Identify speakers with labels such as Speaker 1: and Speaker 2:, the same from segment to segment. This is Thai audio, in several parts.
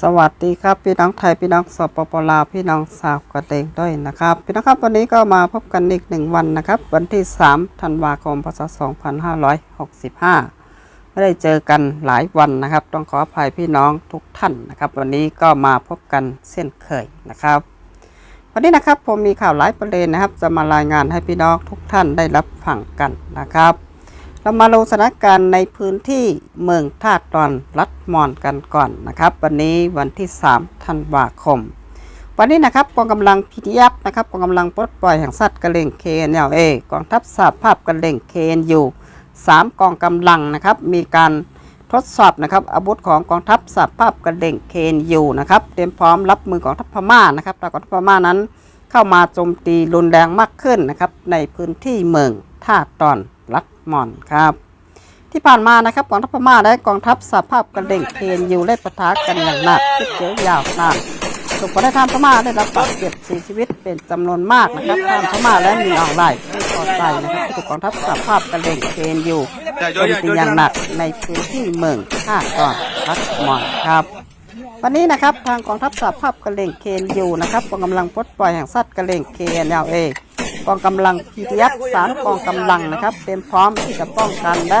Speaker 1: สวัสดีครับพี่น้องไทยพี่น้องสปปลาวพี่น้องสาวกระเตงด้วยนะครับพี่น้องครับวันนี้ก็มาพบกันอีกหนึ่งวันนะครับ วันที่ 3 ธันวาคมพศ 2565 ไม่ได้เจอกันหลายวันนะครับ ต้องขออภัยพี่น้องทุกท่านนะครับ วันนี้ก็มาพบกันเช่นเคยนะครับ วันนี้นะครับผมมีข่าวหลายประเด็นนะครับ จะมารายงานให้พี่น้องทุกท่านได้รับฟังกันนะครับ เรามาลงสถานการณ์ในพื้นที่เมืองท่าตอนรัฐมอนกันก่อนนะครับ วันนี้วันที่3ธันวาคม วันนี้นะครับกองกำลัง PDF นะครับกองกำลังปลดปล่อยแห่งสัตว์กระเหล่ง KNLA กองทัพสหภาพกระเหล่ง KNU 3กองกำลังนะครับมีการทดสอบนะครับอาวุธของกองทัพสหภาพกระเหล่ง KNU นะครับเตรียมพร้อมรับมือกองทัพพม่านะครับแต่กองทัพพม่านั้นเข้ามาโจมตีรุนแรงมากขึ้นนะครับในพื้นที่เมืองท่าตอน รัฐมอนครับ ที่ผ่านมานะครับกองทัพพม่าและกองทัพสหภาพกระเด่งเคนยูได้ปะทะกันอย่างหนักที่เจียวยาวนานส่งผลให้ทางพม่าได้รับบาดเจ็บเสียชีวิตเป็นจำนวนมากนะครับทางพม่าและมีอ่อนไลน์ไม่พอใจนะครับที่ถูกกองทัพสหภาพกระเด่งเคนยูโจมตีอย่างหนักในพื้นที่เมืองท่าตอนรัฐมอนครับวันนี้นะครับทางกองทัพสหภาพกระเหล่งเคนยูนะครับกองกำลังปลดปล่อยแห่งสัตว์กระเหล่ง KNLA กองกำลัง PDF สามกองกำลังนะครับ เตรียมพร้อมที่จะป้องกันและ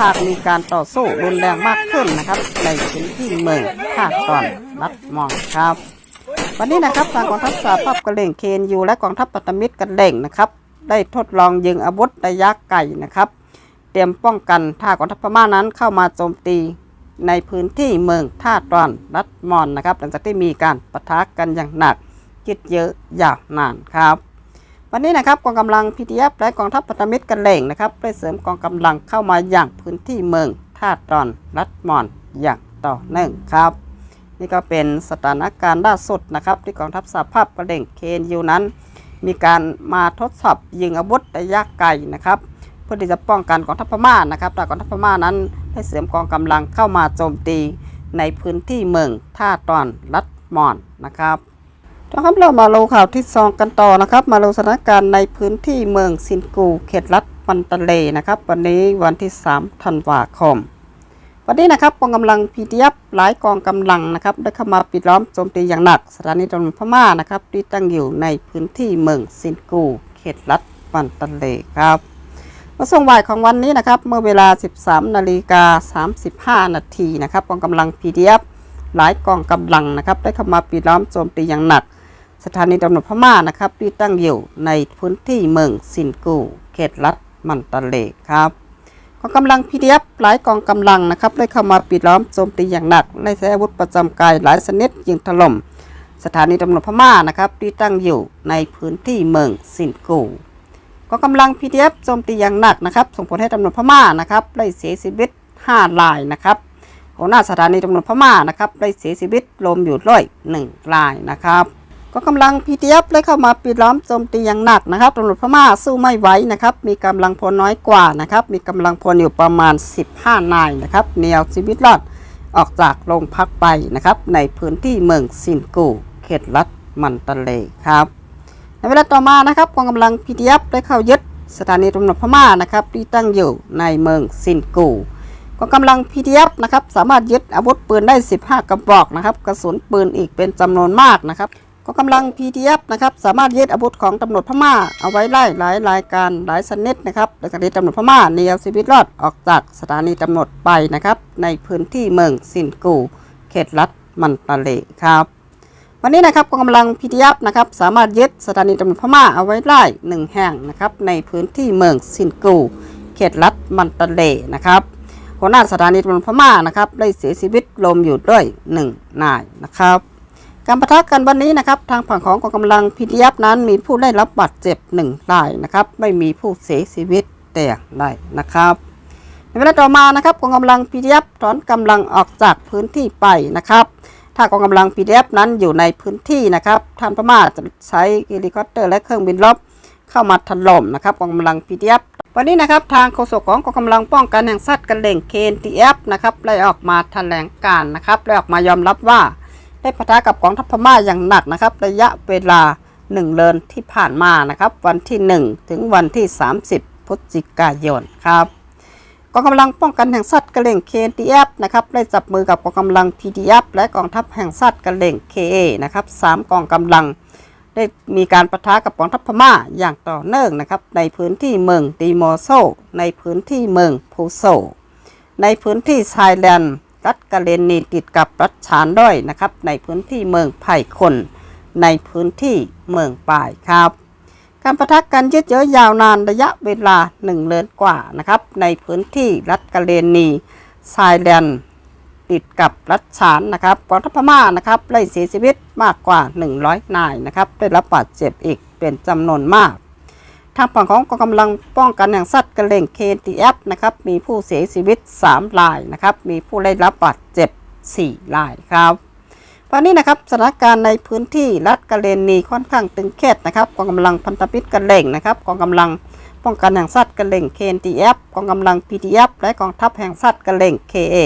Speaker 1: หากมีการต่อสู้รุนแรงมากขึ้นนะครับ ในพื้นที่เมืองภาคตอนรัฐมองครับ วันนี้นะครับทางกองทัพสหภาพกระเหล่ง KNU และกองทัพปัตตมิตรกระเหล่งนะครับ ได้ทดลองยิงอาวุธระยะไกลนะครับ เตรียมป้องกันถ้ากองทัพพม่านั้นเข้ามาโจมตีในพื้นที่เมืองท่าตอนรัฐมอนนะครับ หลังจากที่มีการปะทะกันอย่างหนักยืดเยอะยาวนานครับ วันนี้นะครับกองกำลัง PDF และกองทัพพันธมิตรกันเหล่งนะครับได้เสริมกองกำลังเข้ามาอย่างพื้นที่เมืองท่าตอนรัฐมอนอย่างต่อเนื่องครับ นี่ก็เป็นสถานการณ์ล่าสุดนะครับ ที่กองทัพสหภาพกระเด่งเคนยูนั้น มีการมาทดสอบยิงอาวุธระยะไกลนะครับเพื่อที่จะป้องกันกองทัพพม่านะครับแต่กองทัพพม่านั้นได้เสริมกองกำลังเข้ามาโจมตีในพื้นที่เมืองท่าตอนรัฐมอนนะครับ นะครับเรามาลงข่าวที่สองกันต่อนะครับ มาลงสถานการณ์ในพื้นที่เมืองซินกูเขตรัฐปันตะเลนะครับ วันนี้วันที่3ธันวาคม วันนี้นะครับกองกำลัง PDF หลายกองกำลังนะครับได้เข้ามาปิดล้อมโจมตีอย่างหนักสถานีตำรวจพม่านะครับที่ตั้งอยู่ในพื้นที่เมืองซินกูเขตรัฐปันตะเลครับเมาส่งบ่ายของวันนี้นะครับเมื่อเวลา 13นาฬิกา35นาทีนะครับกองกำลัง PDF หลายกองกำลังนะครับได้เข้ามาปิดล้อมโจมตีอย่างหนัก สถานีตำรวจพม่านะครับ ที่ตั้งอยู่ในพื้นที่เมืองซินกู เขตรัฐมันตะเลครับกองกำลัง PDF หลายกองกำลังนะครับ ได้เข้ามาปิดล้อมโจมตีอย่างหนักได้ใช้อาวุธประจำกายหลายชนิดยิงถล่มสถานีตำรวจพม่านะครับ ที่ตั้งอยู่ในพื้นที่เมืองซินกูกองกำลัง PDF โจมตีอย่างหนักนะครับ ส่งผลให้ตำรวจพม่านะครับได้เสียชีวิต5รายนะครับหัวหน้าสถานีตำรวจพม่านะครับได้เสียชีวิตรวมอยู่ด้วย1รายนะครับ กองกำลัง PDF ได้เข้ามาปิดล้อมโจมตีอย่างหนักนะครับตำรวจพม่าสู้ไม่ไหวนะครับ มีกำลังพลน้อยกว่านะครับ มีกำลังพลอยู่ประมาณ 15 นายนะครับแนวชีวิตรอดออกจากโรงพักไปนะครับ ในพื้นที่เมืองซินกู เขตรัฐมันตะเลครับในเวลาต่อมานะครับกองกำลัง PDF ได้เข้ายึดสถานีตำรวจพม่านะครับที่ตั้งอยู่ในเมืองซินกูกองกำลัง PDF นะครับสามารถยึดอาวุธปืนได้ 15 กระบอกนะครับ กระสุนปืนอีกเป็นจำนวนมากนะครับ กองกำลัง PDF นะครับสามารถยึดอาวุธของตำรวจพม่า เอาไว้ไล่หลายรายการหลายชนิดนะครับหลังจากที่ตำรวจพม่าหนีเอาชีวิตรอดออกจากสถานีตำรวจไปนะครับ ในพื้นที่เมืองซินกู เขตรัฐมันตะเลครับวันนี้นะครับกองกำลัง PDF นะครับสามารถยึดสถานีตำรวจพม่าเอาไว้ได้หนึ่งแห่งนะครับในพื้นที่เมืองซินกู เขตรัฐมันตะเลนะครับหัวหน้าสถานีตำรวจพม่านะครับได้เสียชีวิตลมอยู่ด้วยหนึ่งนายนะครับ การประทะกันวันนี้นะครับ ทางฝั่งของกองกำลัง PDF นั้นมีผู้ได้รับบาดเจ็บหนึ่งรายนะครับ ไม่มีผู้เสียชีวิตแต่อย่างใดนะครับในเวลาต่อมานะครับกองกำลัง PDF ถอนกำลังออกจากพื้นที่ไปนะครับ ถ้ากองกำลัง PDF นั้นอยู่ในพื้นที่นะครับท่านพม่าจะใช้เฮลิคอปเตอร์และเครื่องบินรบเข้ามาถล่มนะครับกองกำลัง PDF วันนี้นะครับทางโฆษกของกองกำลังป้องกันแห่งชาติกันเล่ง KNTF นะครับได้ออกมาแถลงการนะครับได้ออกมายอมรับว่า ได้ปะทะกับกองทัพพม่าอย่างหนักนะครับ ระยะเวลา 1 เดือนที่ผ่านมานะครับ วันที่ 1 ถึงวันที่ 30 พฤศจิกายนครับกองกำลังป้องกันแห่งชาติกระเหล่ง KNTF นะครับได้จับมือกับกองกำลัง PDF และกองทัพแห่งชาติกระเหล่ง KA นะครับสามกองกำลัง ได้มีการประทะกับกองทัพพม่าอย่างต่อเนื่องนะครับในพื้นที่เมืองตีโมโซ ในพื้นที่เมืองพูโซ ในพื้นที่ชายแดน รัฐกะเลนนีติดกับรัฐฉานด้อยนะครับ ในพื้นที่เมืองไผ่คน ในพื้นที่เมืองป่ายครับ การประทะกันยืดเยื้อยาวนานระยะเวลาหนึ่งเดือนกว่านะครับ ในพื้นที่รัฐกะเลนีชายแดนติดกับรัฐฉานนะครับกองทัพพม่านะครับไล่เสียชีวิตมากกว่า 100 นายนะครับ ได้รับบาดเจ็บอีกเป็นจำนวนมาก ทางฝั่งของกองกำลังป้องกันแห่งชาติกระเล่ง KTF นะครับ มีผู้เสียชีวิต 3 รายนะครับ มีผู้ได้รับบาดเจ็บ 4 รายครับตอนนี้นะครับสถานการณ์ในพื้นที่รัฐกะเลนีค่อนข้างตึงเครียดนะครับกองกำลังพันธมิตรกระเล่งนะครับกองกำลังป้องกันแห่งชาติกระเล่ง KNTF กองกำลัง PDF และกองทัพแห่งชาติกระเล่ง KA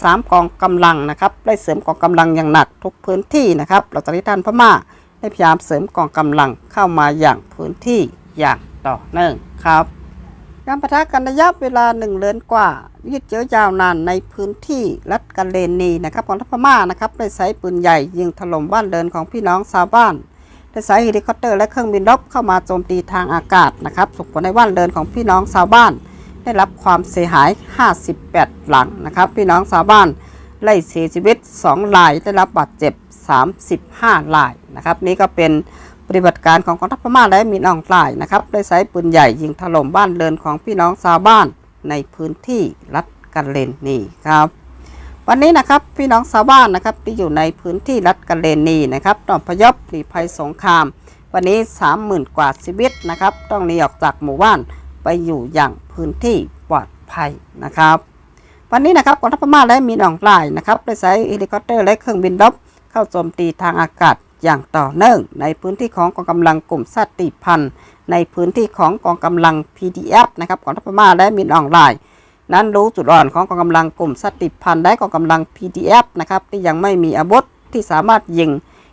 Speaker 1: สามกองกำลังนะครับได้เสริมกองกำลังอย่างหนักทุกพื้นที่นะครับหลังจากที่ท่านพม่าได้พยายามเสริมกองกำลังเข้ามาอย่างพื้นที่ อย่างต่อเนื่องครับ การประทะกันระยะเวลาหนึ่งเดือนกว่า ยืดเยื้อยาวนานในพื้นที่รัฐกะเลนีนะครับกองทัพพม่านะครับได้ใช้ปืนใหญ่ยิงถล่มบ้านเรือนของพี่น้องชาวบ้านได้ใช้เฮลิคอปเตอร์และเครื่องบินรบเข้ามาโจมตีทางอากาศนะครับส่งผลในบ้านเรือนของพี่น้องชาวบ้าน ได้รับความเสียหาย 58 หลังนะครับ พี่น้องชาวบ้านไล่เสียชีวิต 2 รายได้รับบาดเจ็บ 35 รายนะครับ นี่ก็เป็น ปฏิบัติการของกองทัพพม่าและมีนอองกลายนะครับ ได้ใช้ปืนใหญ่ยิงถล่มบ้านเรือนของพี่น้องชาวบ้านในพื้นที่รัฐกะเลนนีครับ วันนี้นะครับพี่น้องชาวบ้านนะครับที่อยู่ในพื้นที่รัฐกะเลนีนะครับต้องพยพหนีภัยสงคราม วันนี้ 30,000 กว่าชีวิตนะครับ ต้องหนีออกจากหมู่บ้านไปอยู่อย่างพื้นที่ปลอดภัยนะครับวันนี้นะครับกองทัพพม่าและมีนอองกลายนะครับได้ใช้เฮลิคอปเตอร์และเครื่องบินรบเข้าโจมตีทางอากาศ อย่างต่อเนื่อง ในพื้นที่ของกองกำลังกลุ่มชาติพันธุ์ ในพื้นที่ของกองกำลัง PDF นะครับกองทัพพม่าและมีนอองกลายนั้นรู้จุดอ่อนของกองกำลังกลุ่มสติพันธ์และกองกำลัง PDF นะครับที่ยังไม่มีอาวุธที่สามารถยิง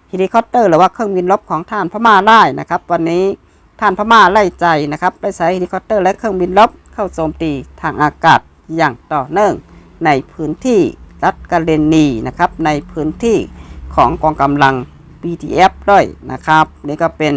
Speaker 1: เฮลิคอปเตอร์หรือว่าเครื่องบินรบของท่านพม่าได้นะครับ วันนี้ท่านพม่าไล่ใจนะครับได้ใช้เฮลิคอปเตอร์และเครื่องบินรบเข้าโจมตีทางอากาศอย่างต่อเนื่อง ในพื้นที่รัฐกะเลนีนะครับในพื้นที่ของกองกำลัง BTF ด้วยนะครับนี่ก็เป็น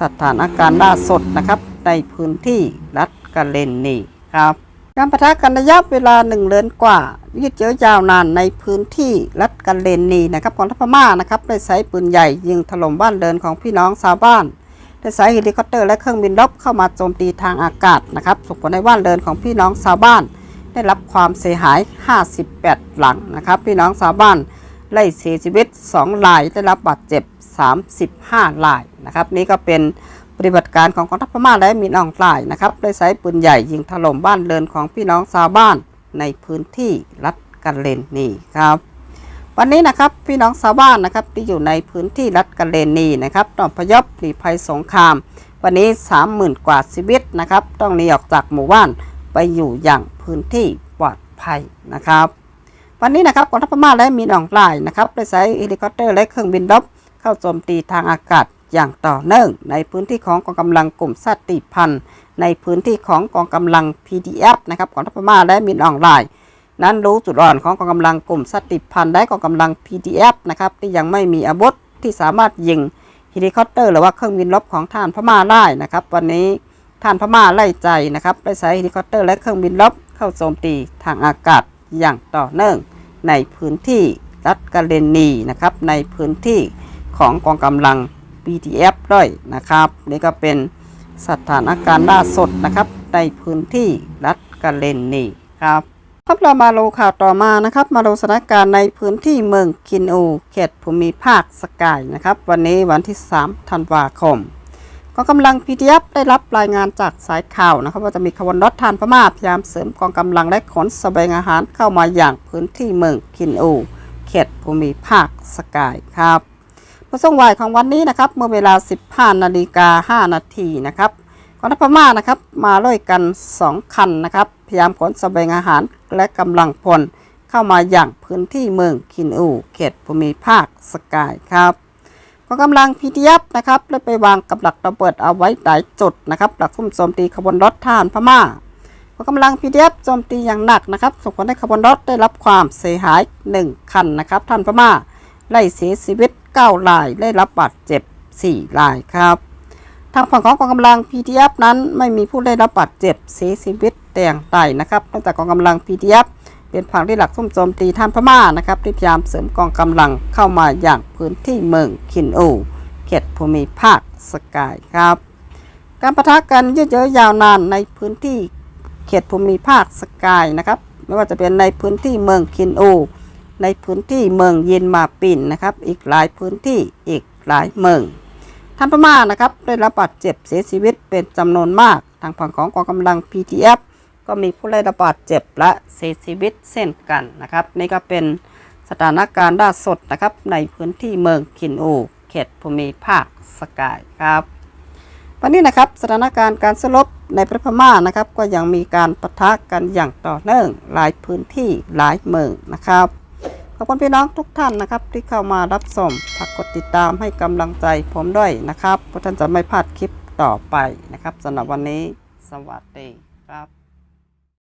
Speaker 1: สถานการณ์ล่าสุดนะครับ ในพื้นที่รัฐกะเลนีครับการประทะกันระยะเวลาหนึ่งเดือนกว่ายืดเยื้อยาวนานในพื้นที่รัฐกะเลนีนะครับกองทัพพม่านะครับได้ใช้ปืนใหญ่ยิงถล่มบ้านเรือนของพี่น้องชาวบ้านได้ใช้เฮลิคอปเตอร์และเครื่องบินรบเข้ามาโจมตีทางอากาศนะครับส่งผลในบ้านเรือนของพี่น้องชาวบ้าน ได้รับความเสียหาย 58 หลังนะครับ พี่น้องชาวบ้าน ไล่เสียชีวิต 2 รายได้รับบาดเจ็บ 35 รายนะครับ นี่ก็เป็นปฏิบัติการของกองทัพพม่าและมีนอองกลายนะครับได้ใช้ปืนใหญ่ยิงถล่มบ้านเรือนของพี่น้องชาวบ้านในพื้นที่รัฐกะเลนนีครับ วันนี้นะครับพี่น้องชาวบ้านนะครับที่อยู่ในพื้นที่รัฐกะเลนีนะครับต้องพยพหนีภัยสงคราม วันนี้ 30,000 กว่าชีวิตนะครับ ต้องหนีออกจากหมู่บ้านไปอยู่อย่างพื้นที่ปลอดภัยนะครับ วันนี้นะครับกองทัพพม่าและมีนอองกลายนะครับได้ใช้เฮลิคอปเตอร์และเครื่องบินรบเข้าโจมตีทางอากาศอย่างต่อเนื่อง ในพื้นที่ของกองกำลังกลุ่มชาติพันธุ์ ในพื้นที่ของกองกำลัง PDF นะครับกองทัพพม่าและมีนอองกลายนั้นรู้จุดอ่อนของกองกำลังกลุ่มสติพันธ์และกองกำลัง PDF นะครับที่ยังไม่มีอาวุธที่สามารถยิงเฮลิคอปเตอร์หรือว่าเครื่องบินรบของท่านพม่าได้นะครับ วันนี้ท่านพม่าไล่ใจนะครับได้ใช้เฮลิคอปเตอร์และเครื่องบินรบเข้าโจมตีทางอากาศอย่างต่อเนื่อง ในพื้นที่รัฐกะเลนีนะครับ ในพื้นที่ของกองกำลัง BTF ด้วยนะครับ นี่ก็เป็นสถานการณ์ล่าสุดนะครับ ในพื้นที่รัฐกะเลนีครับครับเรามาดูข่าวต่อมานะครับ มาดูสถานการณ์ในพื้นที่เมืองคินอูเขตภูมิภาคสกายนะครับ วันนี้วันที่ 3 ธันวาคม องกำลัง PDF ได้รับรายงานจากสายข่าวนะครับว่าจะมีขบวนรถทานพม่าพยายามเสริมกองกำลังและขนสบียงอาหารเข้ามาอย่างพื้นที่เมืองคินอูเขตภูมิภาคสกายครับเมื่อช่วงบ่ายของวันนี้นะครับเมื่อเวลา 15นาฬิกา5นาทีนะครับกองทัพพม่านะครับมาด้วยกัน 2 คันนะครับพยายามขนสบียงอาหารและกำลังพลเข้ามาอย่างพื้นที่เมืองคินอูเขตภูมิภาคสกายครับ กองกำลังพีทียับนะครับได้ไปวางกับหลักระเบิดเอาไว้หลายจุดนะครับหลักซุ่มโจมตีขบวนรถทหารพม่ากองกำลัง PDF โจมตีอย่างหนักนะครับส่งผลให้ขบวนรถได้รับความเสียหาย 1 คันนะครับท่านพม่าไล่เสียชีวิต9รายได้รับบาดเจ็บ 4 รายครับทางฝั่งของกองกำลัง PDF นั้นไม่มีผู้ได้รับบาดเจ็บเสียชีวิตแต่อย่างใดนะครับนอกจากกองกำลัง PDF เป็นฝั่งที่หลักซุ่มโจมตีท่านพม่านะครับที่พยายามเสริมกองกำลังเข้ามาอย่างพื้นที่เมืองคินอูเขตภูมิภาคสกายครับ การประทะกันยืดเยื้อยาวนานในพื้นที่เขตภูมิภาคสกายนะครับ ไม่ว่าจะเป็นในพื้นที่เมืองคินอู ในพื้นที่เมืองเยนมาปินนะครับ อีกหลายพื้นที่อีกหลายเมืองท่านพม่านะครับได้รับบาดเจ็บเสียชีวิตเป็นจำนวนมาก ทางฝั่งของกองกำลัง PTF ก็มีผู้ได้รับบาดเจ็บและเสียชีวิตเช่นกันนะครับ นี่ก็เป็นสถานการณ์ล่าสุดนะครับ ในพื้นที่เมืองคินอูเขตภูมิภาคสกายครับวันนี้นะครับสถานการณ์การสลบในประเทศพม่านะครับ ก็ยังมีการปะทะกันอย่างต่อเนื่องหลายพื้นที่หลายเมืองนะครับขอบคุณพี่น้องทุกท่านนะครับที่เข้ามารับชมฝากกดติดตามให้กำลังใจผมด้วยนะครับเพื่อท่านจะไม่พลาดคลิปต่อไปนะครับสำหรับวันนี้สวัสดีครับ